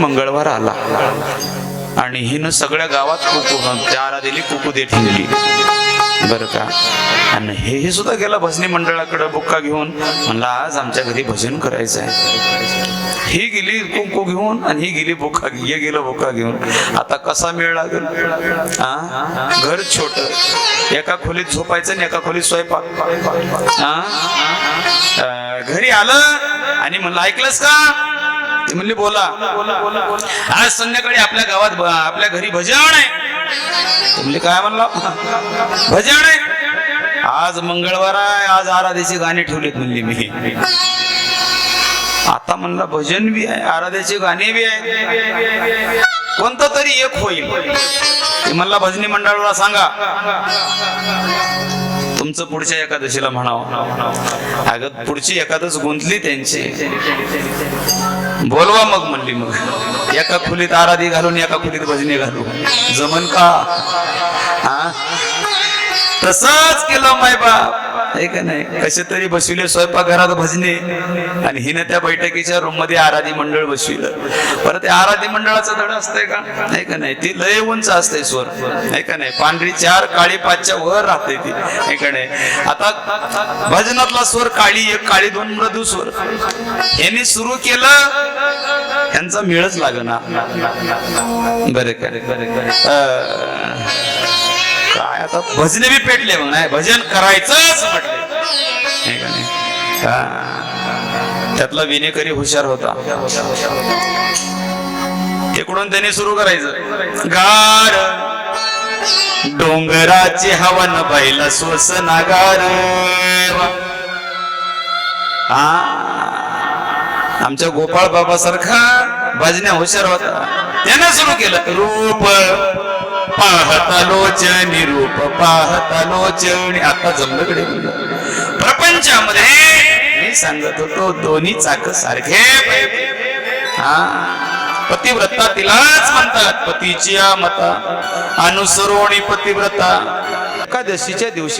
मंगळवार आला. आणि हिनं सगळ्या गावात कुकू चारा दिली कुकू दे ठेवली बरं का? आणि हे सुद्धा गेला भजनी मंडळाकडे बुक्का घेऊन. म्हणला आज आमच्या घरी भजन करायचं आहे ही गेली कुंकू घेऊन आणि ही गेली बुक्का हे गेलं बोका घेऊन. आता कसा मेळ लागेल? घर छोट. एका खोलीत झोपायचं आणि एका खोलीत स्वयंपाक. हा घरी आलं आणि म्हणलं ऐकलंस का? ते म्हणली बोला. आज संध्याकाळी आपल्या गावात आपल्या घरी भजन आहे. ती काय म्हणला? भजन आहे. आज मंगळवार आहे आज आराधेची गाणी ठेवलीत म्हणली मी. आता म्हणला भजन बी आहे आराध्याचे गाणी बी आहे. कोणतं तरी एक होईल. ते म्हणला भजनी मंडळाला सांगा. तुमचं पुढच्या एकादशीला म्हणावं. अगं पुढची एकादश गुंतली त्यांची. बोलवा मग म्हणली मग. एका खोलीत आराधी घालून एका खोलीत भजनी घालू जमन का? हा केलं माय बाप आहे का नाही? कसे तरी बसविले स्वयंपाकघरात भजने. आणि हिने त्या बैठकीच्या रूममध्ये आराधी मंडळ बसविलं. परत त्या आराधी मंडळाचं धड असतंय का? नाही का नाही? ती लय उंच असते स्वर. नाही का नाही? पांढरी चार काळी पाचच्या वर राहते ती. नाही का नाही? आता भजनातला स्वर काळी एक काळी दोन मृदू स्वर. यांनी सुरू केलं यांचा मिळच लागना. बरे करे काय आता भजने बी पेटले मग नाही भजन करायचंच म्हटले. त्यातला विनेकरी हुशार होता. तिकडून त्याने सुरू करायचं. गार डोंगराचे हवन बैल सोस नागार. हा. आमच्या गोपाळ बाबा सारखा हुशार होता. त्यानं सुरू केलं. रूप. पाहता लोचनी रूप पाहता लोचनी आता जमलकडे प्रपंचामध्ये मी सांगत होतो दोन्ही चाक सारखे हा. पतिव्रता तिलाच म्हणतात पतीची मता अनुसरोणी पतिव्रता. एकादशीच्या दिवशी